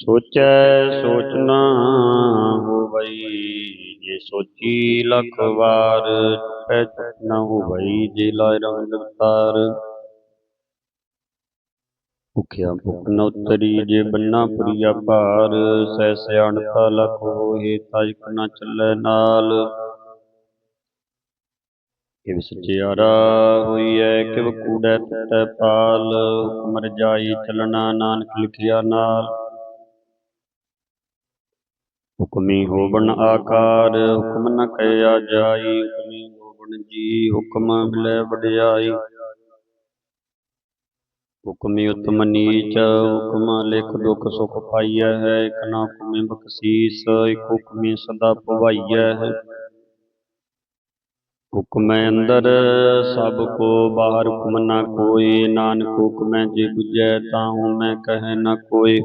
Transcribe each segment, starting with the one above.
ਸੋਚੈ ਸੋਚ ਨਾ ਹੋਵਈ, ਜੇ ਸੋਚੀ ਲਖ ਵਾਰ ਚੁਪੈ ਚੁਪ ਨਾ ਹੋਵਈ, ਜੇ ਲਾਇ ਰੰਗ ਦਵਤਾਰ ਭੁਖਿਆ ਭੁਖ ਨ ਉਤਰੀ, ਜੇ ਬੰਨਾ ਪੁਰੀਆ ਭਾਰ, ਸਹਿ ਸਿਆਣਤਾ ਲਖ ਹੋਏ ਤਜਕ ਨਾ ਚੱਲੈ ਨਾਲ। ਕਿਵ ਸਚਿਆਰਾ ਹੋਈਐ, ਕਿਵ ਕੂੜੈ ਤਤੈ ਪਾਲ, ਹੁਕਮ ਰਜਾਈ ਚਲਣਾ ਨਾਨਕ ਲਿਖਿਆ ਨਾਲ। ਹੁਕਮੀ ਹੋਵਣ ਆਕਾਰ, ਹੁਕਮ ਨ ਕਹਿਆ ਜਾਈ। ਹੁਕਮੀ ਹੋਵਣ ਜੀ, ਹੁਕਮ ਮਿਲੈ ਵਡਿਆਈ। ਹੁਕਮੀ ਉਤਮ ਨੀਚ, ਹੁਕਮ ਲਿਖ ਦੁਖ ਸੁਖ ਪਾਈਐ ਹੈ। ਇਕ ਨਾ ਹੁਕਮੀ ਬਖਸ਼ੀਸ, ਇਕ ਹੁਕਮੀ ਸਦਾ ਭਵਾਈਐ ਹੈ। ਹੁਕਮੈ ਅੰਦਰ, ਸਭ ਕੋ ਬਾਹਰ ਹੁਕਮ ਨਾ ਕੋਈ। ਨਾਨਕ ਹੁਕਮੈ ਜੇ ਬੁਝੈ ਤਾਂ ਤਾਹੂ ਮੈਂ ਕਹੈ ਨਾ ਕੋਈ।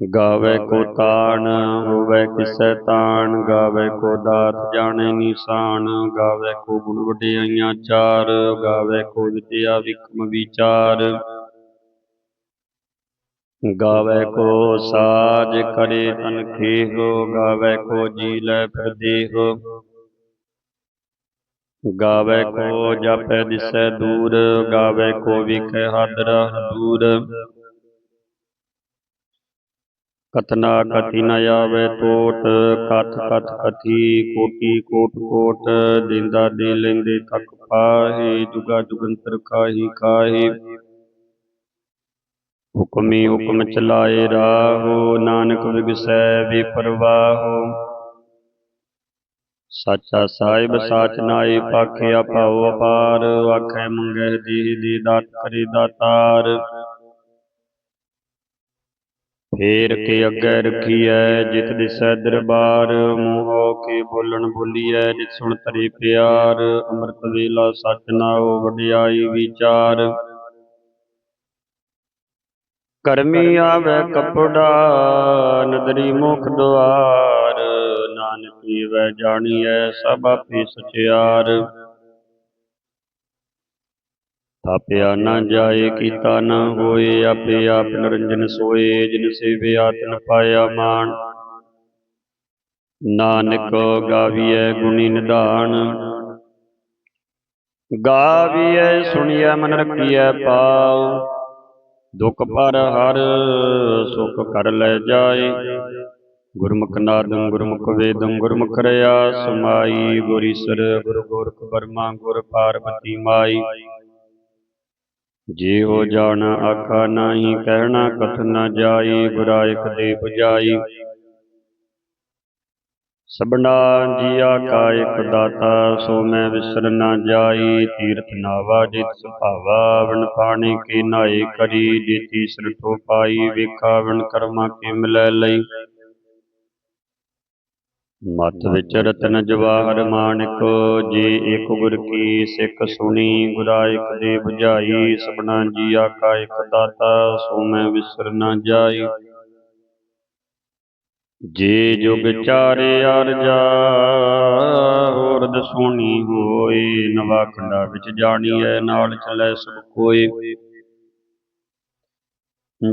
ਗਾਵੇ ਕੋ ਤਾਣ ਹੋਵੇ ਕਿਸੈ ਤਾਣ ਗਾਵੇ ਕੋ ਦਾਤ ਜਾਣੇ ਨਿਸ਼ਾਨ ਗਾਵੇ ਕੋ ਗੁਣ ਵਡਿਆਈਆਂ ਚਾਰ ਗਾਵੇ ਕੋ ਵਿਦਿਆ ਵਿਕਮ ਵਿਚਾਰ। ਗਾਵੇ ਕੋ ਸਾਜ ਕਰੇ ਤਨ ਖੇਹੋ ਗਾਵੇ ਕੋ ਜੀ ਲੈ ਫਿਰ ਦੇਹੋ। ਗਾਵੇ ਕੋ ਜਪੈ ਦਿਸੈ ਦੂਰ ਗਾਵੇ ਕੋ ਵਿਖੇ ਹਾਦਰਾ ਦੂਰ ਕਤਨਾ ਕਥੀ ਨ ਆਵੇ ਟੋਟ, ਕਥ ਕਥ ਕਥੀ, ਕੋਟੀ ਕੋਟ ਕੋਟ, ਦਿੰਦਾ ਦੇ ਲੈਂਦੇ ਤੱਕ ਪਾਹੇ, ਜੁਗਾ ਜੁਗੰਤਰ ਕਾਹੀ ਕਾਹੀ ਹੁਕਮੀ ਹੁਕਮ ਚਲਾਏ ਰਾਹੋ, ਨਾਨਕ ਵਿਗਸੈ ਵਿਪਰਵਾਹੋ ਸਾਚਾ ਸਾਹਿਬ, ਸਾਚ ਨਾਏ ਪਾਖਿਆ ਭਾਉ ਅਪਾਰ, ਆਖੇ ਮੰਗੈ ਦੇਹ ਦੇ ਦਾਤ ਕਰੇ ਦਾਤਾਰ। ਫੇਰ ਕੇ ਅੱਗੇ ਰਖੀਐ, ਜਿਤ ਦਿਸੈ ਦਰਬਾਰ, ਮੂੰਹੋ ਕੇ ਬੋਲਣ ਬੋਲੀਐ, ਜਿਤ ਸੁਣ ਤਰੇ ਪਿਆਰ, ਅੰਮ੍ਰਿਤ ਵੇਲਾ ਸਚ ਨਾਉ ਵਡਿਆਈ ਵਿਚਾਰ। ਕਰਮੀ ਆਵੇ ਕਪੜਾ, ਨਦਰੀ ਮੁਖ ਦੁਆਰ, ਨਾਨਕੀ ਵੈ ਜਾਣੀਐ ਸਭ ਆਪੇ ਸਚਿਆਰ। ਥਾਪਿਆ ਨਾ ਜਾਏ, ਕੀਤਾ ਨਾ ਹੋਏ, ਆਪੇ ਆਪ ਨਿਰੰਜਨ ਸੋਏ, ਜਿਨ ਸੇਵਿਆ ਤਿਨ ਪਾਇਆ ਮਾਨ ਨਾਨਕ ਗਾਵੀਐ ਗੁਣੀ ਨਿਧਾਨ। ਗਾਵੀਐ ਸੁਣੀਐ ਮਨ ਰਖੀਐ ਪਾਉ ਦੁਖ ਪਰ ਹਰ, ਸੁਖ ਕਰ ਲੈ ਜਾਏ। ਗੁਰਮੁਖ ਨਾਦੰ ਗੁਰਮੁਖ ਵੇਦੰ ਗੁਰਮੁਖ ਰਿਆ। ਸਮਾਈ ਗੁਰ ਈਸਰ ਗੁਰ ਗੋਰਖ ਬਰਮਾ ਗੁਰ ਪਾਰਬਤੀ ਮਾਈ। ਜੇ ਹੋ ਜਾਣ, ਆਖਾ ਨਾਹੀ, ਕਹਿਣਾ ਕਥ ਨ ਜਾਈ ਗੁਰਾਇਕ ਦੇ 부ਜਾਈ। ਸਭਨਾ ਜੀਆ ਕਾ ਇਕ ਦਾਤਾ, ਸੋ ਮੈਂ ਵਿਸਰ ਨਾ ਜਾਈ। ਤੀਰਥ ਨਾਵਾ ਜਿਤ ਸੁਭਾਵਾ ਵਣ ਪਾਣੀ ਕੇ ਨਾਏ ਕਰੀ। ਜੀਤੀ ਸਿਰ ਠੋ ਪਾਈ ਵੇਖਾ ਵਣ ਕਰਮਾ ਕੇ ਮਿਲੈ ਲਈ। ਮਤ ਵਿੱਚ ਰਤਨ ਜਵਾਹਰ ਮਾਨਿਕ, ਜੇ ਇੱਕ ਗੁਰ ਕੀ ਸਿੱਖ ਸੁਣੀ ਗੁਰਾਇਕ ਦੇ 부ਝਾਈ ਸਬਨਾ ਜੀ ਕਾ ਇਕ ਦਾਤਾ, ਸੋ ਮੈਂ ਵਿਸਰ ਨਾ ਜਾਈ। ਜੇ ਜੁਗ ਚਾਰੇ ਅਰਜਾ ਹੋਰ ਦਸੂਣੀ ਹੋਏ ਨਵਾ ਖੰਡਾ ਵਿੱਚ ਜਾਣੀਐ, ਨਾਲ ਚਲੈ ਸਭ ਕੋਏ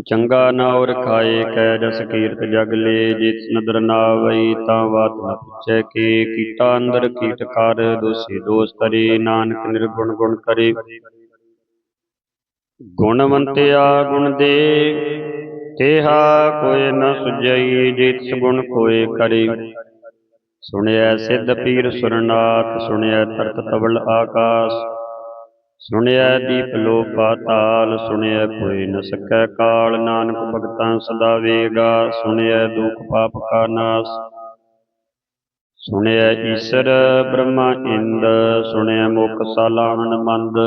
ਚੰਗਾ ਨਾਉ ਰਖਾਏ ਕੈ ਜਸ ਕੀਰਤ ਜਗ ਲੇ, ਜਿਸ ਨਦਰ ਨਾ ਵਈ ਤਾਂ ਬਾਤ ਨ ਪੁੱਛੈ ਕੇ। ਕੀਟਾ ਅੰਦਰ ਕੀਟ ਕਰ ਦੋਸੀ ਦੋਸ ਤਰੇ, ਨਾਨਕ ਨਿਰਗੁਣ ਗੁਣ ਕਰੇ। ਗੁਣਵੰਤਿਆ ਗੁਣ ਦੇ, ਤੇਹਾ ਕੋਇ ਨ ਸੁਜਈ ਜਿਤ ਗੁਣ ਕੋਏ ਕਰੇ। ਸੁਣਿਆ ਸਿੱਧ ਪੀਰ ਸੁਰਨਾਥ ਸੁਣਿਆ ਤਰਤ ਤਵਲ ਆਕਾਸ। ਸੁਣਿਐ ਦੀਪ ਲੋ ਪਾਤਾਲ ਸੁਣਿਐ ਕੋਈ ਨ ਸਕੈ ਕਾਲ। ਨਾਨਕ ਭਗਤਾਂ ਸਦਾ ਵੇਗਾ ਸੁਣਿਐ ਦੁਖ ਪਾਪ ਕਾ ਨਾਸ। ਸੁਣਿਐ ਈਸਰ ਬ੍ਰਹਮਾ ਇੰਦ ਸੁਣਿਐ ਮੁਖ ਸਾਲਾਹਣ ਮੰਦ।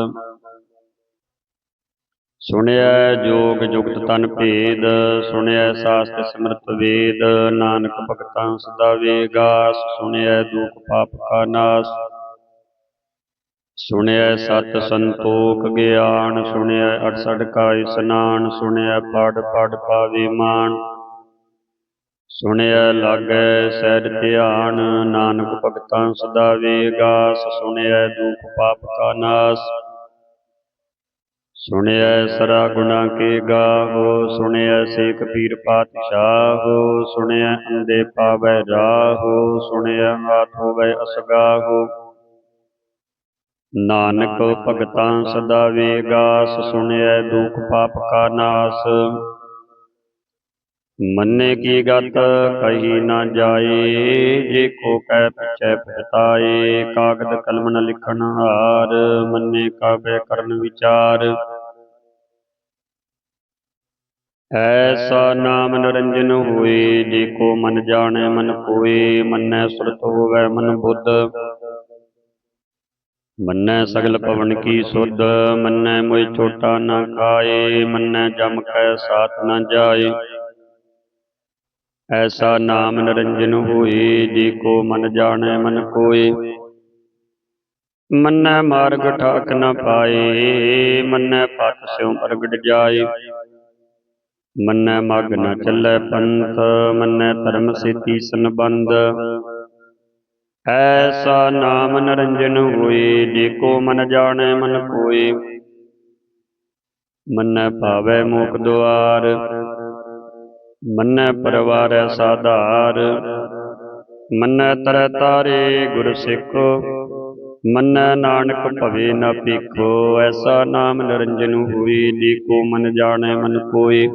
ਸੁਣਿਆ ਜੋਗ ਜੁਗਤ ਤਨ ਭੇਦ। ਸੁਣਿਆ ਸਾਸਤ ਸਿਮਰਤ ਵੇਦ। ਨਾਨਕ ਭਗਤਾਂ ਸਦਾ ਵੇਗਾਸ ਸੁਣਿਆ ਦੁਖ ਪਾਪ ਕਾ ਨਾਸ। ਸੁਣਿਆ ਸਤ ਸੰਤੋਖ ਗਿਆਨ ਸੁਣਿਆ ਅਠਸਠ ਕਾ ਇਸਨਾਨ ਸੁਣਿਆ ਪੜ ਪੜ ਪਾਵੇ ਮਾਨ। ਸੁਣਿਆ ਲਾਗੈ ਸਹਿਜ ਧਿਆਨ, ਨਾਨਕ ਭਗਤਾਂ ਸਦਾ ਵੇਗਾਸ ਸੁਣਿਆ ਦੁਖ ਪਾਪ ਕਾ ਨਾਸ। ਸੁਣਿਆ ਸਰਾ ਗੁਣਾ ਕੇ ਗਾਹੋ ਸੁਣਿਆ ਸੇਖ ਪੀਰ ਪਾਤਸ਼ਾਹੋ ਸੁਣਿਆ ਅੰਦੇ ਪਾਵੈ ਰਾਹੋ ਸੁਣਿਆ ਹਾਥ ਹੋਵੇ ਅਸਗਾਹੋ। ਨਾਨਕ ਭਗਤਾਂ ਸਦਾ ਵੇਗਾਸ ਸੁਣਿਆ ਦੁਖ ਪਾਪ ਕਾ ਨਾਸ। ਮੰਨੇ ਕੀ ਗਤ, ਕਹੀ ਨਾ ਜਾਏ, ਜੇ ਕੋ ਕਹਿ ਪਿਛੈ ਪਛਤਾਏ, ਕਾਗਦ ਕਲਮ ਨ ਲਿਖਣ ਹਾਰ, ਮੰਨੇ ਕਾਬੇ ਕਰਨ ਵਿਚਾਰ। ਐਸਾ ਨਾਮ ਨਰੰਜਨ ਹੋਏ, ਜੇ ਕੋ ਮਨ ਜਾਣੈ ਮਨ ਕੋਏ ਮੰਨੈ ਸੁਰਤ ਹੋਵੇ ਮਨ ਬੁੱਧ। ਮੰਨੈ ਸਗਲ ਪਵਨ ਕੀ ਸੁਧ ਮੰਨੈ ਮੋਇ ਛੋਟਾ ਨਾ ਖਾਏ ਮੰਨੈ ਜਮ ਕੈ ਸਾਥ ਨਾ ਜਾਏ। ਐਸਾ ਨਾਮ ਨਰੰਜਨ ਹੋਏ ਜੇ ਕੋ ਮਨ ਜਾਣੈ ਮਨ ਕੋਏ। ਮੰਨੈ ਮਾਰਗ ਠਾਕ ਨ ਪਾਏ ਮੰਨੈ ਪਤ ਸਿਉ ਪ੍ਰਗਟ ਜਾਏ। ਮੰਨੈ ਮਗ ਨ ਚੱਲੈ ਪੰਥ ਮੰਨੈ ਧਰਮ ਸੇਤੀ ਸੰਬੰਧ। ਐਸਾ ਨਾਮ ਨਰੰਜਨ ਹੋਏ, ਜੇ ਕੋ ਮਨ ਜਾਣੈ ਮਨ ਕੋਏ। ਮੰਨੈ ਭਾਵੈ ਮੋਖ ਦੁਆਰ, ਮੰਨੈ ਪਰਵਾਰੈ ਸਾਧਾਰ। ਮੰਨੈ ਤਰੈ ਤਾਰੇ ਗੁਰ ਸਿੱਖ, ਮੰਨੈ ਨਾਨਕ ਭਵੇ ਨਾ ਭੀਖੋ। ਐਸਾ ਨਾਮ ਨਿਰੰਜਨ ਹੋਈ ਜੀ ਕੋ ਮਨ ਜਾਣੈ ਮਨ ਕੋਏ।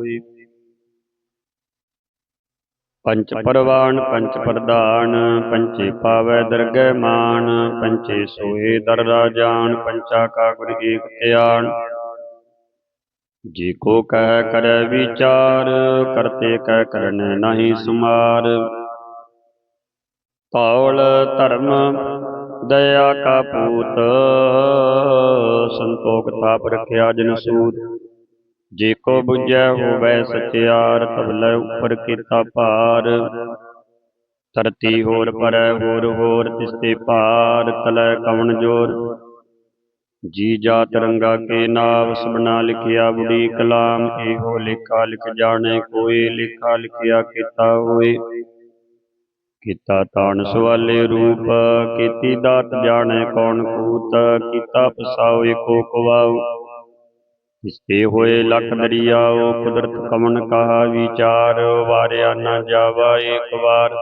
ਪੰਚ ਪਰਵਾਨ ਪੰਚ ਪ੍ਰਧਾਨ, ਪੰਚੇ ਪਾਵੈ ਦਰਗਹਿ ਮਾਨ ਪੰਚੇ ਸੋਏ ਦਰ ਰਾਜਾਨ ਪੰਚਾ ਕਾ ਗੁਰ ਏਕ ਧਿਆਨ। ਜੀ ਕੋ ਕਹਿ ਕਰੈ ਵਿਚਾਰ, ਕਰਤੇ ਕਹਿ ਕਰਨ ਨਹੀਂ ਸੁਮਾਰ। ਧੌਲ ਧਰਮ, ਦਇਆ ਕਾ ਪੂਤ, ਸੰਤੋਖ ਤਾਪ ਰਖਿਆ ਜਨ ਸੂਤ। ਜੇ ਕੋ ਬੁਝੈ ਹੋਵੈ ਸਚਿਆਰ ਤਬਲੇ ਉੱਪਰ ਕੀਤਾ ਭਾਰ। ਧਰਤੀ ਹੋਰ ਪਰੈ ਹੋਰ ਹੋਰ ਤਿਸਤੇ ਭਾਰ ਤਲੈ ਕਵਣ ਜੋਰ। ਜੀ ਜਾਤ ਰੰਗਾ ਕੇ ਨਾਮ ਸਬਨਾ ਲਿਖਿਆ ਬੁੜੀ ਕਲਾਮ। ਇਹੋ ਲੇਖਾ ਲਿਖ ਜਾਣੇ ਕੋਈ ਲੇਖਾ ਲਿਖਿਆ ਕੀਤਾ ਹੋਏ। ਕੀਤਾ ਤਾਣ ਸਵਾਲੇ ਰੂਪ ਕੀਤੀ ਦਾਤ ਜਾਣੈ ਕੌਣ ਕੂਤ ਕੀਤਾ ਪਸਾਉ ਏਕੋ ਕਵਾਉ ਇਸਤੇ ਹੋਏ ਲਖ ਦਰਿਆਓ ਕੁਦਰਤ ਕਮਨ ਕਹਾ ਵਿਚਾਰ, ਵਾਰਿਆ ਨਾ ਜਾਵਾ ਏਕ ਵਾਰ।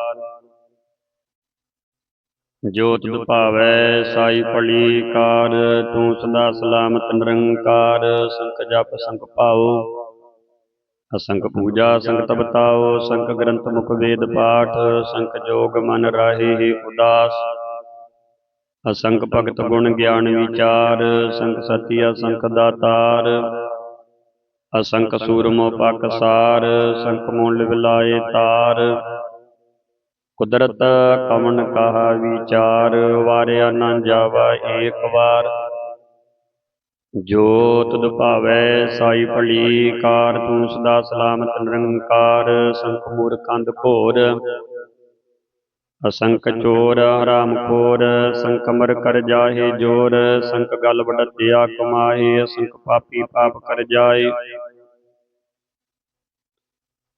ਜੋ ਭਾਵੈ ਸਾਈ ਭਲੀ ਕਾਰ, ਤੂੰ ਸਦਾ ਸਲਾਮਤ ਨਿਰੰਕਾਰ ਸੰਖ ਜਪ ਸੰਖ ਭਾਉ। ਅਸੰਖ ਪੂਜਾ ਸੰਖ ਤਪਤਾਓ ਸੰਖ ਗ੍ਰੰਥ ਮੁਖ ਵੇਦ ਪਾਠ ਸੰਖ ਜੋਗ ਮਨ ਰਾਹੇ ਉਦਾਸ। ਅਸੰਖ ਭਗਤ ਗੁਣ ਗਿਆਨ ਵਿਚਾਰ ਸੰਖ ਸਤੀ ਅਸੰਖ ਦਾਤਾਰ। ਅਸੰਖ ਸੂਰਮੋ ਪਕਸਾਰ ਸੰਖ ਮੂਲ ਵਿਲਾਏ ਤਾਰ। ਕੁਦਰਤ ਕਮਨ ਕਹਾ ਵਿਚਾਰ ਵਾਰਿਆ ਨਾ ਜਾਵਾ ਏਕ ਵਾਰ। ਜੋ ਤੁਧ ਭਾਵੈ ਸਾਈ ਭਲੀ ਕਾਰ ਤੂੰ ਸਦਾ ਸਲਾਮਤ ਨਿਰੰਕਾਰ। ਸੰਖ ਮੂਰ ਕੰਦ ਘੋਰ। ਅਸੰਖ ਚੋਰ, ਹਰਾਮ ਖੋਰ ਸੰਖ ਮਰ ਕਰ ਜਾਹੇ ਜੋਰ ਸੰਖ ਗਲ ਵਡਤਿਆ ਕਮਾਹੇ, ਅਸੰਖ ਪਾਪੀ ਪਾਪ ਕਰ ਜਾਏ।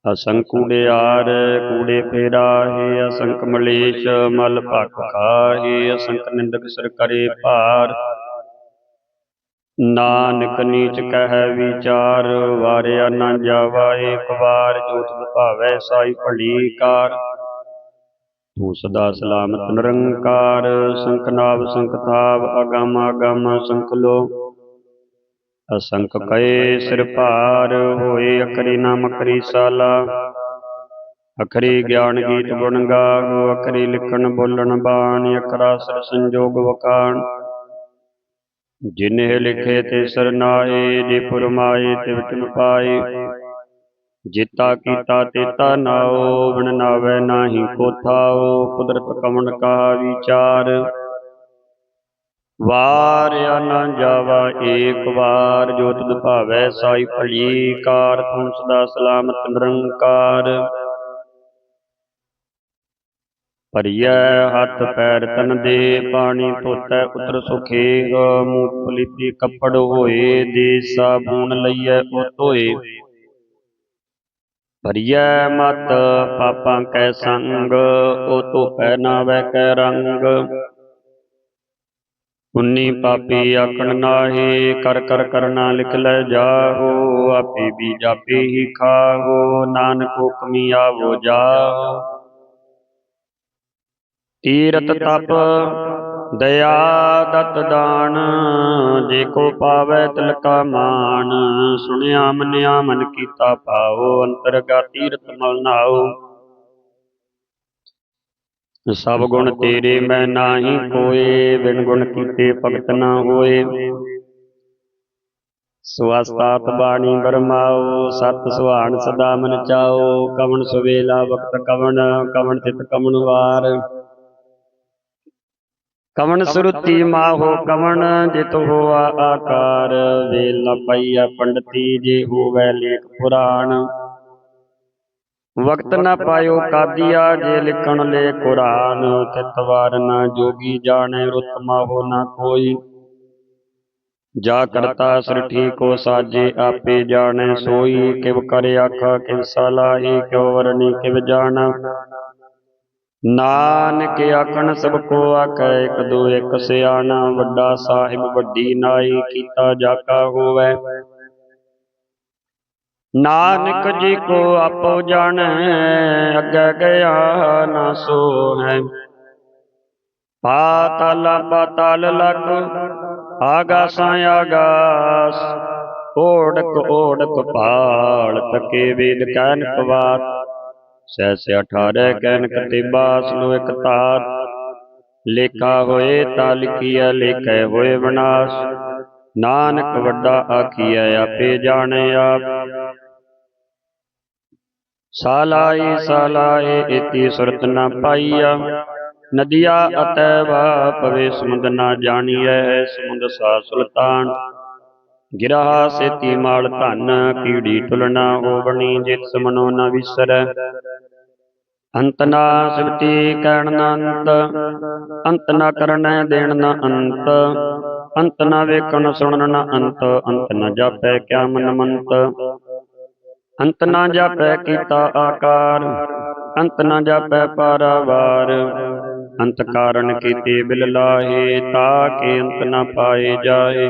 ਅਸੰਖ ਕੂੜਿਆਰ ਕੂੜੇ ਫੇਰਾਹੇ, ਅਸੰਖ ਮਲੇਸ਼, ਮਲ ਭਖ ਖਾਹੇ, ਅਸੰਖ ਨਿੰਦਕ ਸਿਰ ਕਰੇ ਭਾਰ। ਨਾਨਕ ਨੀਚ ਕਹਿ ਵਿਚਾਰ, ਵਾਰਿਆ ਨਾ ਜਾਵਾ ਏਕ ਵਾਰ ਜੋ ਭਾਵੈ ਸਾਈ ਭਲੀ ਕਾਰ। ਤੂੰ ਸਦਾ ਸਲਾਮਤ ਨਿਰੰਕਾਰ, ਸੰਖ ਨਾਭ ਸੰਖ ਅਗਮ ਅਗਮ ਸੰਖ ਲੋ ਕਏ ਸਿਰ ਭਾਰ, ਹੋਏ ਅਕਰੀ ਨਾਮ ਅਕਰੀ ਸਾਲਾ। ਅਖਰੀ ਗਿਆਨ ਗੀਤ ਗੁਣ ਗਾਵੋ ਅਖਰੀ ਲਿਖਣ ਬੋਲਣ ਬਾਣੀ, ਅਖਰਾ ਸਰ ਸੰਜੋਗ ਵਕਾਣ ਜਿਨੇ ਲਿਖੇ ਤੇ ਸਰਨਾਏ ਜੇ ਫੁਰਮਾਏ ਤੇ ਵਿਚਨ ਪਾਏ। ਜੇਤਾ ਕੀਤਾ ਤੇਤਾ ਨਾਓ ਬਿਨ ਨਾਵੇ ਨਾਹੀ ਕੋ ਕੁਦਰਤ ਕਮਣ ਕਾ ਵਿਚਾਰ। ਵਾਰਿਆ ਨਾ ਜਾਵਾ ਏਕ ਵਾਰ, ਜੋ ਤੁਧ ਭਾਵੈ ਸਾਈ ਭਲੀ ਕਾਰ ਤੂੰ ਸਦਾ ਸਲਾਮਤ ਨਿਰੰਕਾਰ। ਭਰੀਐ ਹੱਥ ਪੈਰ ਤਨ ਦੇ, ਪਾਣੀ ਧੋਤੈ ਉਤਰ ਸੁਖੇਗ ਮੂੰਹ ਪਲੀਤੀ ਕੱਪੜ ਹੋਏ ਦੇ ਸਾਬੂਨ ਲਈਐ ਉਹ ਧੋਏ। ਭਰੀਐ ਮਤ ਪਾਪਾਂ ਕੈ ਸੰਗ, ਉਹ ਧੋਪੈ ਨਾ ਵੈ ਕੈ ਰੰਗ। ਪੁੰਨੀ ਪਾਪੀ ਆਖਣ ਨਾਹੀ, ਕਰ ਕਰ ਕਰਨਾ ਲਿਖ ਲੈ ਜਾਹੋ, ਆਪੇ ਵੀ ਜਾਪੇ ਹੀ ਖਾਹੋ, ਨਾਨਕ ਹੁਕਮੀ ਆਵੋ ਜਾਹੋ। ਤੀਰਤ ਤਪ ਦਇਆ ਦਤ ਦਾਨ, ਜੇ ਕੋ ਪਾਵੈ ਤਿਲ ਕਾ ਮਾਨ, ਸੁਣਿਆ ਮੰਨਿਆ ਮਨ ਕੀਤਾ ਪਾਓ ਅੰਤਰਗਾ ਤੀਰਤ ਮਲ ਨਾਓ ਸਭ ਗੁਣ ਤੇਰੇ ਮੈਂ ਨਾਹੀ ਕੋਏ, ਬਿਨ ਗੁਣ ਕੀਤੇ ਭਗਤ ਨਾ ਹੋਏ। ਸੁਆਸਤਾਤ ਬਾਣੀ ਬਰਮਾਓ ਸਤ ਸੁਹਾਣ ਸਦਾ ਮਨ ਚਾਓ ਕਵਣ ਸੁਵੇਲਾ ਵਕਤ ਕਵਣ ਕਵਣ ਤਿਤ ਕਵਣ ਵਾਰ। ਕਵਣ ਸੁਰਤੀ ਮਾਹੋ ਕਵਣ ਜਿਤ ਹੋਆ ਆਕਾਰ। ਵੇਲ ਨ ਪਈਆ ਪੰਡਤੀ ਜੇ ਹੋਵੈ ਲੇਖ ਪੁਰਾਣ। ਵਕਤ ਨ ਪਾਇਓ ਕਾਦੀਆ ਜੇ ਲਿਖਣ ਲੈ ਕੁਰਾਨ। ਤਿਤ ਵਾਰ ਨਾ ਜੋਗੀ ਜਾਣੈ ਰੁਤ ਮਾਹੋ ਨਾ ਕੋਈ। ਜਾ ਕਰਤਾ ਸ੍ਰਿਠੀ ਕੋ ਸਾਜੇ ਆਪੇ ਜਾਣੈ ਸੋਈ ਕਿਵ ਕਰ ਆਖਾ ਕਿਵ ਸਲਾਹੀ ਕਿਉ ਵਰਨੀ ਕਿਵ ਜਾਣਾ। ਨਾਨਕ ਆਖਣ ਸਭ ਕੋ ਆਖੈ, ਇਕ ਦੋ ਇਕ ਸਿਆਣਾ, ਵੱਡਾ ਸਾਹਿਬ, ਵੱਡੀ ਨਾਈ, ਕੀਤਾ ਜਾਕਾ ਹੋਵੈ। ਨਾਨਕ ਜੀ ਕੋ ਆਪੋ ਜਾਣੈ, ਅੱਗੇ ਗਿਆ ਨਾ ਸੋ ਹੈ ਪਾਤਾਲ ਪਾਤਾਲ ਲਗ ਆਗਾਸਾਂ ਆਗਾਸ, ਓੜਕ ਓੜਕ ਪਾਲ ਤਕੇ ਵੇਦ ਕਹਿਨ ਕਵਾਤ ਸਹਿ ਸੇ 18 ਕਹਿਨ ਕਤੇ ਬਾਸ ਨੂੰ ਇਕ ਤਾਰ। ਲੇਖਾ ਹੋਏ ਤਾ ਲਿਖੀਐ, ਲੇਖੈ ਹੋਏ ਵਿਨਾਸ਼। ਨਾਨਕ ਵੱਡਾ ਆਖੀਐ, ਆਪੇ ਜਾਣੈ ਆਪ। ਸਾਲਾਈ ਸਾਲਾਏ ਇਤੀ ਸੁਰਤ ਨਾ ਪਾਈਆ। ਨਦੀਆ ਅਤੈ ਵਾ ਪਵੇ ਸਮੁੰਦ ਨਾ ਜਾਣੀਐ, ਸਮੁੰਦ ਸਾ ਸੁਲਤਾਨ ਗਿਰਹਾ ਸੇਤੀ ਮਾਲ ਧਨ, ਕੀੜੀ ਤੁਲਨਾ ਹੋਵਣੀ ਜਿਤ ਸਮਨੋ ਨ ਵਿਸਰੈ। ਅੰਤ ਨਾ ਸਿਵਤੀ ਕਹਿਣ ਨ ਅੰਤ ਅੰਤ ਨਾ ਕਰਨੈ ਦੇਣ ਨ ਅੰਤ। ਅੰਤ ਨਾ ਵੇਖਣ ਸੁਣਨ ਨ ਅੰਤ ਅੰਤ ਨ ਜਾਪੈ ਕਿਆ ਮਨ ਮੰਤ। ਅੰਤ ਨਾ ਜਾਪੈ ਕੀਤਾ ਆਕਾਰ, ਅੰਤ ਨਾ ਜਾਪੈ ਪਾਰਾਵਾਰ। ਅੰਤ ਕਾਰਨ ਕੀਤੇ ਬਿਲ ਲਾਹੇ ਤਾਕੇ ਅੰਤ ਨਾ ਪਾਏ ਜਾਏ।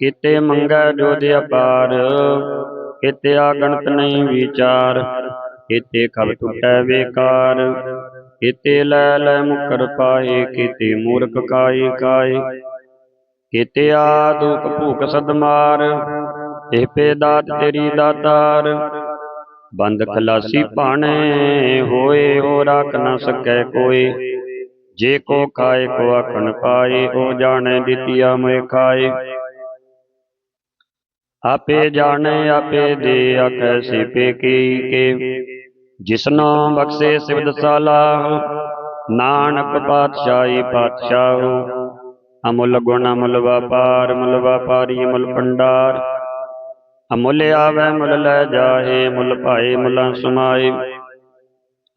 ਕਿਤੇ ਮੰਗੈ ਜੋਦ ਅਪਾਰ, ਕੀਤੇ ਆਗਣਤ ਨਹੀਂ ਵਿਚਾਰ, ਕਿਤੇ ਖਬ ਟੁਟੈ ਵੇਕਾਰ, ਕੀਤੇ ਲੈ ਲੈ ਮੁਕਰ ਪਾਏ, ਕਿਤੇ ਮੂਰਖ ਕਾਏ ਕਾਏ, ਕਿਤੇ ਆਦੁਕ ਭੂਖ ਸਦਮਾਰ ਇਹ ਪੇ ਦਾਤ ਤੇਰੀ ਦਾਤਾਰ, ਬੰਦ ਖਲਾਸੀ ਭਾਣੇ ਹੋਏ ਹੋ ਰਾਖ ਨਾ ਸਕੈ ਕੋਈ, ਜੇ ਕੋ ਖਾਏ ਕੋ ਆਖਣ ਪਾਏ, ਉਹ ਜਾਣੇ ਦਿੱਤੀਆ ਮੋਇ ਖਾਏ। ਆਪੇ ਜਾਣੈ, ਆਪੇ ਦੇ ਆਖੈ ਸਿਪੇ ਕੀ ਕੇ। ਜਿਸਨੋ ਬਖਸ਼ੇ ਸਿਵਦ ਸਾਲਾ, ਨਾਨਕ ਪਾਤਸ਼ਾਹੀ ਪਾਤਸ਼ਾਹੂ। ਅਮੁੱਲ ਗੁਣ, ਅਮੁੱਲ ਵਪਾਰ ਮੁੱਲ ਵਪਾਰੀ ਮੁੱਲ ਭੰਡਾਰ। ਅਮੁੱਲ ਆਵੈ ਮੁੱਲ ਲੈ ਜਾਏ ਮੁੱਲ ਭਾਏ ਮੁੱਲਾਂ ਸਮਾਏ।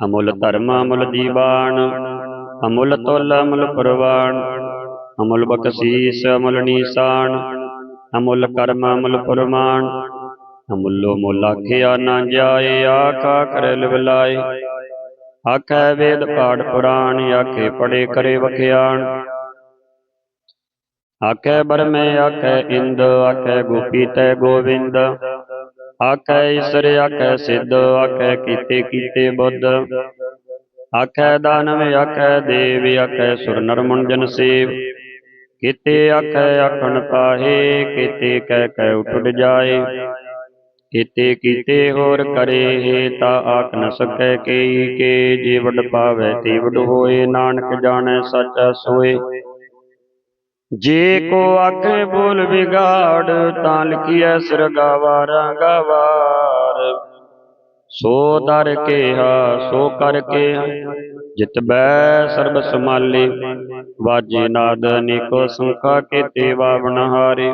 ਅਮੁੱਲ ਧਰਮ, ਅਮੁੱਲ ਜੀਵਾਨ ਅਮੁੱਲ ਤੁਲ, ਅਮੁੱਲ ਪ੍ਰਵਾਨ ਅਮੁੱਲ ਬਖਸ਼ੀਸ, ਅਮੁੱਲ ਨੀਸਾਨ। ਅਮੁੱਲ ਕਰਮ, ਅਮੁੱਲ ਪ੍ਰਮਾਨ ਅਮੁੱਲੋ ਮੁੱਲ ਆਖਿਆ ਨਾ ਜਾਏ, ਆਖਾ ਕਰੇ ਲਿਵਲਾਏ। ਆਖੈ ਵੇਦ ਪਾੜ ਪੁਰਾਣ, ਆਖੇ ਪੜੇ ਕਰੇ ਵਖਿਆਣ। ਆਖੈ ਬਰਮੇ, ਆਖੈ ਇੰਦ, ਆਖੈ ਗੋਪੀ ਤੈ ਗੋਵਿੰਦ। ਆਖੈ ਈਸਰ, ਆਖੈ ਸਿੱਧ, ਆਖੈ ਕੀਤੇ ਕੀਤੇ ਬੁੱਧ। ਆਖੈ ਦਾਨਵ, ਆਖੈ ਦੇਵ, ਆਖੈ ਸੁਰ ਨਰ ਜਨ ਸੇਵ। ਕਿਤੇ ਆਖੈ ਆਖਣ ਪਾਹੇ ਕੀਤੇ ਕਹਿ ਕਹਿ ਉਠੜ ਜਾਏ। ਕੀਤੇ ਕੀਤੇ ਹੋਰ ਕਰੇ ਹੇ ਤਾ ਆਖ ਨ ਸਕੈ ਕੇਈ ਕੇ, ਜੇ ਵਡ ਪਾਵੈ ਹੋਏ, ਨਾਨਕ ਜਾਣੈ ਸੱਚਾ ਸੋਏ। ਜੇ ਕੋ ਆਖੇ ਬੋਲ ਵਿਗਾੜ, ਤਾਂ ਲਿਖੀਐ ਸਿਰ ਗਾਵਾਰਾਂ। ਸੋ ਦਰ ਕੇਹਾ, ਸੋ ਕਰ ਕੇਹਾ। ਜਿਤ ਸਰਬ ਸਮਾਲੇ, ਵਾਜੇ ਨਾਦ ਅਨੇਕੋ ਸੰਖਾ ਕੀਤੇ ਵਾਵਣ ਹਾਰੇ।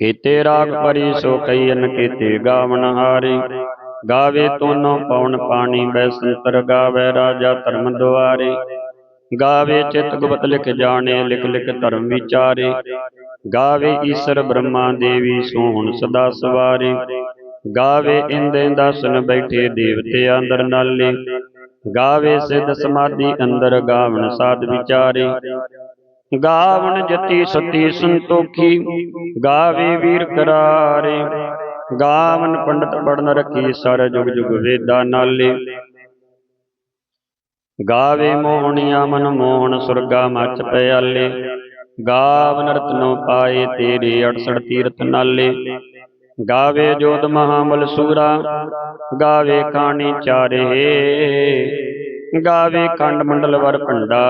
ਕੀਤੇ ਰਾਗ ਪਰੀ ਸੋ ਕਈਨ ਕੀਤੇ ਗਾਵਣ ਹਾਰੇ। ਗਾਵੇ ਤੋਨੋ ਪਵਨ ਪਾਣੀ ਬੈ ਸੰਤਰ ਗਾਵੇ ਰਾਜਾ ਧਰਮ ਦੁਆਰੇ। ਗਾਵੇ ਚਿਤ ਗੁਪਤ ਲਿਖ ਜਾਣੇ, ਲਿਖ ਲਿਖ ਧਰਮ ਵਿਚਾਰੇ। ਗਾਵੇ ਈਸ਼ਰ ਬ੍ਰਹਮਾ ਦੇਵੀ ਸੋਹਣ ਸਦਾ ਸਵਾਰੇ। ਗਾਵੇ ਇੰਦੇ ਦਸਨ ਬੈਠੇ ਦੇਵਤੇ ਅੰਦਰ ਨਾਲੇ। ਗਾਵੇ ਸਿੱਧ ਸਮਾਧੀ ਅੰਦਰ ਗਾਵਣ ਸਾਧ ਵਿਚਾਰੇ। ਗਾਵਣ ਜਤੀ ਸਤੀ ਸੰਤੋਖੀ। ਗਾਵੇ ਵੀਰ ਕਰਾਰੇ। ਗਾਵਨ ਪੰਡਤ ਪੜਨ ਰਖੀ ਸਰ ਜੁਗ ਜੁਗ ਵੇਦਾ ਨਾਲੇ। ਗਾਵੇ ਮੋਹਣਿਆ ਮਨ ਮੋਹਣ ਸੁਰਗਾ ਮਚ ਪਿਆਲੇ। ਗਾਵਨ ਰਤਨੋ ਪਾਏ ਤੇਰੇ 68 ਤੀਰਥ ਨਾਲੇ। ਗਾਵੇ ਜੋਤ ਮਹਾਬਲ ਸੂਰਾ ਗਾਵੇ ਕਾਣੀ ਚਾਰੇ ਗਾਵੇ ਖੰਡ ਮੰਡਲ ਵਰ ਭੰਡਾ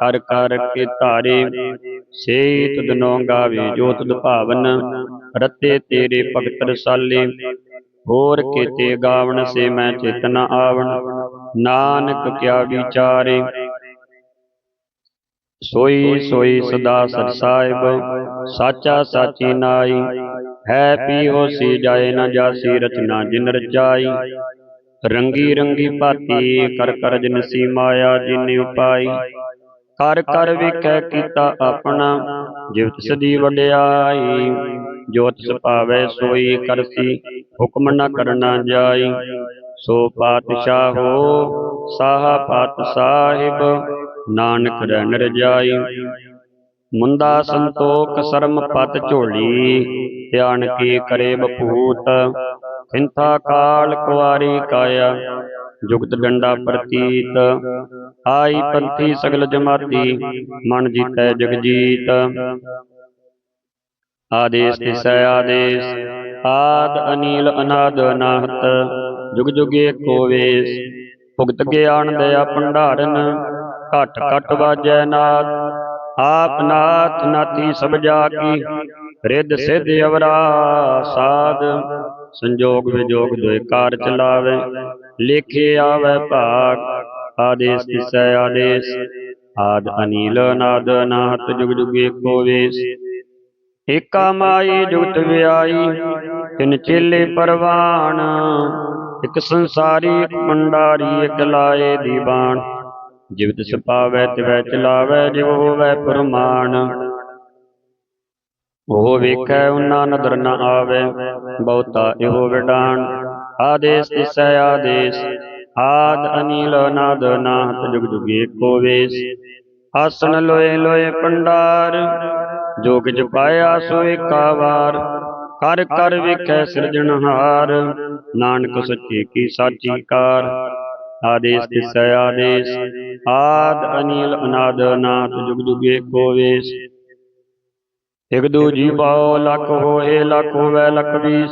ਕਰ ਕਰ ਕੇ ਧਾਰੇ ਸੇਈ ਤੁਧਨੋ ਗਾਵੇ ਜੋਤ ਦੁਭਾਵਨ ਰਤੇ ਤੇਰੇ ਭਗਤ ਰਸਾਲੇ ਹੋਰ ਕੀਤੇ ਗਾਵਣ ਸੇ ਮੈਂ ਚੇਤਨ ਆਵਣ ਨਾਨਕ ਕਿਆ ਵਿਚਾਰੇ। ਸੋਈ ਸੋਈ ਸਦਾ ਸਤ ਸਾਹਿਬ ਸਾਚਾ ਸਾਚੀ ਨਾਈ ਹੈ ਪੀ ਹੋਸੀ ਜਾਏ ਨਾ ਜਾਸੀ ਰਚਨਾ ਜਿਨ ਰਚਾਈ। ਰੰਗੀ ਰੰਗੀ ਭਾਤੀ ਕਰ ਕਰ ਜਿਨਸੀ ਮਾਇਆ ਜਿਨ ਉਪਾਈ। ਕਰ ਕਰ ਵੇਖੈ ਕੀਤਾ ਆਪਣਾ ਜਿਵ ਤਿਸ ਵਡਿਆਈ। ਜੋ ਤਿਸ ਸੋਈ ਕਰਸੀ ਹੁਕਮ ਨ ਕਰਨਾ ਜਾਈ। ਸੋ ਪਾਤਸ਼ਾਹ ਹੋ ਸਾਹਾ ਪਾਤ ਸਾਹਿਬ, ਨਾਨਕ ਰਹਿ ਜਾਈ ਮੁੰਦਾ ਸੰਤੋਖ ਸਰਮ ਪਤ ਝੋਲੀ ਧਿਆਨ ਕੀ ਕਰੇ ਬਪੂਤ। ਖਿੰਥਾ ਕਾਲ ਕੁਵਾਰੀ ਕਾਇਆ। ਜੁਗਤ ਡੰਡਾ ਪ੍ਰਤੀਤ। ਆਈ ਪੰਥੀ ਸਗਲ ਜਮਾਤੀ। ਮਨ ਜੀਤੈ ਜਗ ਜੀਤ ਆਦੇਸ ਤਿਸੈ ਆਦੇਸ। ਆਦ ਅਨੀਲ ਅਨਾਦ ਅਨਾਹਤ। ਜੁਗ ਜੁਗ ਏਕੋ ਵੇਸ। ਭੁਗਤ ਗਿਆਨ ਦਇਆ ਭੰਡਾਰਨ। ਘਟ ਘਟ ਵਾਜੈ ਨਾਦ। ਆਪ ਨਾਥ ਨਾਥੀ ਸਭ ਜਾ ਕੀ? ਰਿੱਧ ਸਿੱਧ ਅਵਰਾ ਸਾਧ, ਸੰਜੋਗ ਵਿਜੋਗ ਦੋਇ ਕਾਰ ਚਲਾਵੇ। ਲੇਖੇ ਆਵੇ ਭਾਗ, ਆਦੇਸ ਤਿਸੈ ਆਦੇਸ। ਆਦ ਅਨੀਲ ਨਾਦ ਨਾਹਤ ਜੁਗ ਜੁਗ ਏਕੋ ਵੇਸ। ਏਕਾ ਮਾਈ ਜੁਗਤ ਵਿਆਈ, ਤਿਨ ਚੇਲੇ ਪਰਵਾਨ। ਇਕ ਸੰਸਾਰੀ ਇਕ ਭੰਡਾਰੀ, ਇਕ ਲਾਏ ਦੀਵਾਨ। ਜਿਵ ਤਿਸ ਪਾਵੈ ਤਿਵੈ ਚਲਾਵੈ, ਜਿਵ ਹੋਵੈ ਪਰਮਾਨ ਉਹ ਵੇਖੈ ਉਨਾ ਨਦਰ ਨ ਆਵੇ, ਬਹੁਤਾ ਇਹੋ ਵਿਡਾਨ ਆਦੇਸ ਤਿਸੈ ਆਦੇਸ, ਆਦ ਅਨੀਲ ਨਾਦ ਨਾਹਤ ਜੁਗ ਜੁਗੇ ਏਕੋ ਵੇਸ। ਆਸਣ ਲੋਏ ਲੋਏ ਪੰਡਾਰ, ਜੋ ਕਿਛ ਪਾਇਆ ਸੋ ਏਕਾ ਵਾਰ। ਕਰ ਕਰ ਵੇਖੈ ਸਿਰਜਣਹਾਰ, ਨਾਨਕ ਸੱਚੇ ਕੀ ਸਾਚੀ ਕਾਰ। ਆਦੇਸ ਤਿਸੈ ਆਦੇਸ। ਆਦ ਅਨੀਲ ਅਨਾਦ ਨਾਥ ਜੁਗ ਜੁਗ ਏਕੋ ਵੇਸ। ਇਕ ਦੂ ਜੀ ਪਾਓ ਲੱਖ ਹੋਏ ਲੱਖ ਹੋਵੇ ਲੱਖ ਵੀਸ।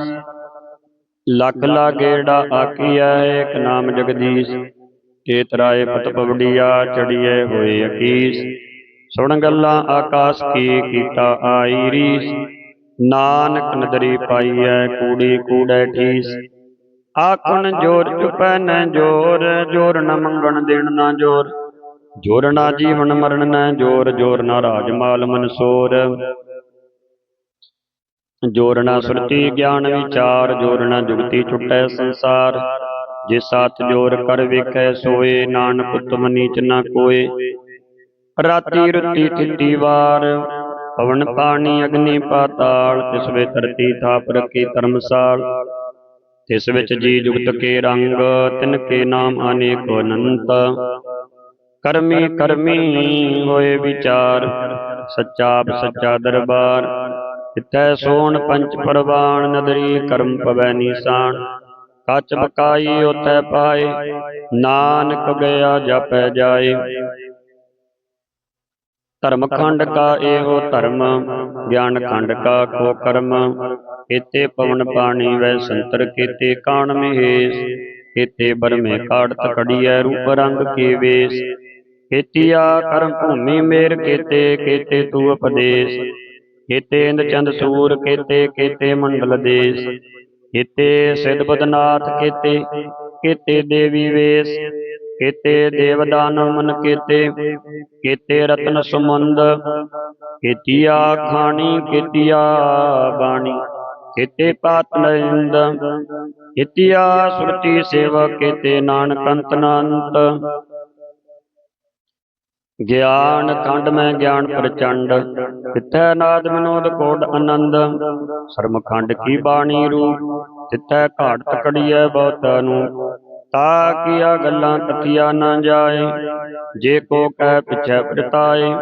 ਲੱਖ ਲਾਗੇੜਾ ਆਕੀਐ ਏਕ ਨਾਮ ਜਗਦੀਸ਼। ਏਤਰਾਏ ਪਤ ਪਵੜੀਆ ਚੜੀਏ ਹੋਏ ਅਕੀਸ। ਸੁਣ ਗੱਲਾਂ ਆਕਾਸ਼ ਕੀ ਕੀਤਾ ਆਈ ਰੀਸ। ਨਾਨਕ ਨਦਰੀ ਪਾਈਐ ਕੂੜੀ ਕੂੜੈ ਠੀਸ। ਆਖਣ ਜੋਰ ਚੁਪੈ ਨ ਜੋਰ ਜੋਰ। ਨ ਮੰਗਣ ਦੇਣ ਨਾ ਜੋਰ। ਜੋਰ ਨਾ ਜੀਵਨ ਮਰਨ ਨ ਜੋਰ ਜੋਰ ਨਾ ਰਾਜ ਮਾਲ ਮਨਸੂਰ ਜੋਰ ਨਾ ਸੁਰਤੀ ਗਿਆਨ ਵਿਚਾਰ ਜੋਰ ਨਾ ਜੁਗਤੀ ਛੁਟੈ ਸੰਸਾਰ। ਜੇ ਸਾਥ ਜੋਰ ਕਰ ਵੇਖੈ ਸੋਏ ਨਾਨਕ ਉਤਮ ਨੀਚ ਨਾ ਕੋਏ। ਰਾਤੀ ਰੁੱਤੀ ਤਿੱਤੀ ਵਾਰ ਪਵਨ ਪਾਣੀ ਅਗਨੀ ਪਾਤਾਲ ਤਿਸ ਵੇ ਧਰਤੀ ਥਾਪ ਰਖੀ ਧਰਮਸਾਲ। ਤਿਸ ਵਿੱਚ ਜੀ ਜੁਗਤ ਕੇ ਰੰਗ ਤਿਨ ਕੇ ਨਾਮ ਅਨੇਕ ਅਨੰਤ। ਕਰਮੀ ਕਰਮੀ ਹੋਏ ਵਿਚਾਰ। ਸੱਚਾ ਸੱਚਾ ਦਰਬਾਰ। ਤਿਤੈ ਸੋਣ ਪੰਚ ਪਰਵਾਨ ਨਦਰੀ ਕਰਮ ਪਵੈ ਨੀਸਾਨ। ਕੱਚ ਬਕਾਈ ਉਤੈ ਪਾਏ। ਨਾਨਕ ਗਿਆ ਜਪੈ ਜਾਏ। ਧਰਮ ਖੰਡ ਕਾ ਇਹੋ ਧਰਮ। ਗਿਆਨ ਖੰਡ ਕਾ ਕੋ ਕਰਮ। ਕੀਤੇ ਪਵਨ ਪਾਣੀ ਵੈ ਸੰਤਰ ਕੀਤੇ ਕਾਣ ਮਹੇਸ਼, ਕੀਤੇ ਬਰਮੇ ਕਾੜਤ ਕੜੀਐ ਰੂਪ ਰੰਗ ਕੇ ਵੇਸ। ਕੀਤੀਆ ਕਰਮ ਭੂਮੀ ਮੇਰ ਕੀਤੇ ਕੀਤੇ ਤੂ ਉਪਦੇਸ਼। ਕੀਤੇ ਇੰਦ ਚੰਦ ਸੂਰ ਕੀਤੇ ਕੀਤੇ ਮੰਡਲ ਦੇਸ। ਕੀਤੇ ਸਿਧ ਬਦਨਾਥ ਕੀਤੇ ਕੀਤੇ ਦੇਵੀ ਵੇਸ। ਕੀਤੇ ਦੇਵ ਦਾਨਵ ਮਨ ਕੀਤੇ ਕੀਤੇ ਰਤਨ ਸੁਮੰਦ। ਕੀਤੀਆ ਖਾਣੀ, ਕੀਤੀਆ ਬਾਣੀ। ਕੀਤੇ ਪਾਤ ਨਰਿੰਦ। ਕੀਤੀਆ ਸੁਰਤੀ ਸੇਵਾ ਕੀਤੇ ਨਾਨਕ ਅੰਤ ਅਨੰਤ। ਗਿਆਨ ਖੰਡ ਮੈਂ ਗਿਆਨ ਪ੍ਰਚੰਡ, ਤਿੱਥੈ ਨਾਦ ਮਨੋਦ ਕੋਡ ਆਨੰਦ। ਸਰਮ ਖੰਡ ਕੀ ਬਾਣੀ ਰੂਪ, ਤਿੱਥੈ ਘਾਟ ਤਕੜੀਐ ਬਹੁਤਾ ਨੂੰ। ਤਾ ਕੀਆ ਗੱਲਾਂ ਕਥੀਆ ਨਾ ਜਾਏ, ਜੇ ਕੋ ਕਹਿ ਪਿਛੈ ਪਰਤਾਏ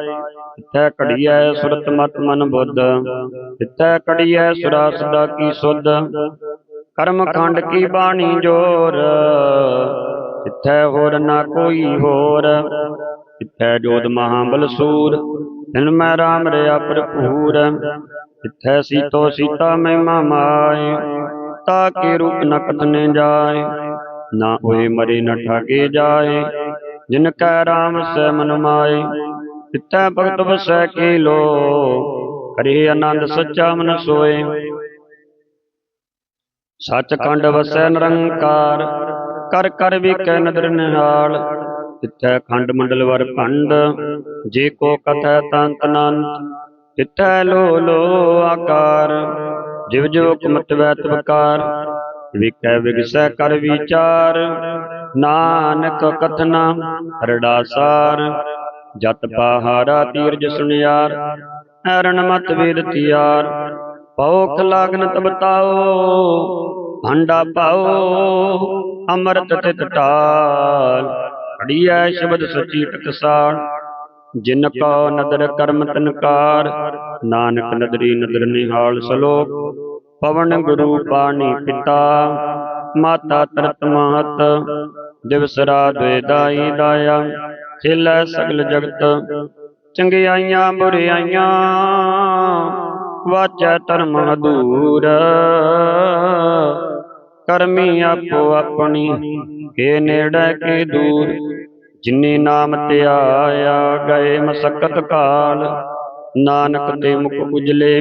ਤਿੱਥੈ ਘੜੀਐ ਸੁਰਤ ਮਤ ਮਨ ਬੁੱਧ ਤਿੱਥੈ ਘੜੀਐ ਸੁਰਾ ਸਦਾ ਕੀ ਸੁਧ, ਕਰਮ ਖੰਡ ਕੀ ਬਾਣੀ ਜੋਰ ਤਿੱਥੈ ਹੋਰ ਨਾ ਕੋਈ ਹੋਰ ਤਿੱਥੈ ਜੋਤ ਮਹਾਬਲ ਸੂਰ ਤਿਨ ਮੈਂ ਰਾਮ ਰਿਆ ਭਰਪੂਰ ਤਿੱਥੈ ਸੀਤੋ ਸੀਤਾ ਮੈਂ ਮਾਏ, ਤਾ ਕੇ ਰੂਪ ਨ ਕਥਨੇ ਜਾਏ ਨਾ ਹੋਏ ਮਰੇ ਨ ਠਾਗੇ ਜਾਏ। ਜਿਨ ਕੈ ਰਾਮ ਸੈ ਮਨ ਮਾਏ ਤਿੱਥੈ ਭਗਤ ਵਸੈ ਕੀ ਲੋ। ਕਰੇ ਆਨੰਦ ਸੱਚਾ ਮਨ ਸੋਏ। ਸੱਚਖੰਡ ਵਸੈ ਨਿਰੰਕਾਰ, ਕਰ ਕਰ ਵਿਕੈ ਨਦਰ ਨਿਹਾਲ। ਤਿੱਥੈ ਖੰਡ ਮੰਡਲ ਵਰ ਭੰਡ, ਜੇ ਕੋ ਕਥੈ ਤੰਤ ਅਨੰਤ। ਤਿੱਥੈ ਲੋ ਲੋ ਆਕਾਰ, ਜਿਵ ਜੋ ਕੁਮਤ ਵੈਤ ਵਕਾਰ ਵਿਕੈ ਵਿਗਸੈ ਕਰ ਵਿਚਾਰ, ਨਾਨਕ ਕਥਨਾ ਹਰੜਾਸਾਰ ਜਤ ਪਹਾਰਾ ਤੀਰਜ ਸੁਨਿਆਰ, ਐਰਣ ਮਤ ਵੇਦ ਤਿਆਰ ਪਉਖ ਲਾਗਨ ਤਬ ਤਾਓ ਪਾਓ ਅੰਮ੍ਰਿਤ ਤਿਤ ਢਾਲ, ਅੜੀਐ ਸ਼ਬਦ ਸਚੀ ਟਕਸਾਲ, ਜਿਨ ਕੋ ਨਦਰ ਕਰਮ ਤਨਕਾਰ, ਨਾਨਕ ਨਦਰੀ ਨਦਰ ਨਿਹਾਲ ਸਲੋਕ ਪਵਨ ਗੁਰੂ ਪਾਣੀ ਪਿਤਾ, ਮਾਤਾ ਤਰਤ ਮਹਤ ਦਿਵਸ ਰਾਤ ਦਾਈ ਦਾਇਆ ਖੇਲੈ ਸਗਲ ਜਗਤ, ਚੰਗਿਆਈਆਂ ਬੁਰਿਆਈਆਂ, ਵਾਚੈ ਧਰਮ ਅਧੂਰ। ਕਰਮੀ ਆਪੋ ਆਪਣੀ, ਕੇ ਨੇੜੇ ਕੇ ਦੂਰ, ਜਿਨੇ ਨਾਮ ਤੇ ਆਇਆ ਗਏ ਮਸਕਤ ਕਾਲ, ਨਾਨਕ ਦੇ ਮੁਖ ਉਜਲੇ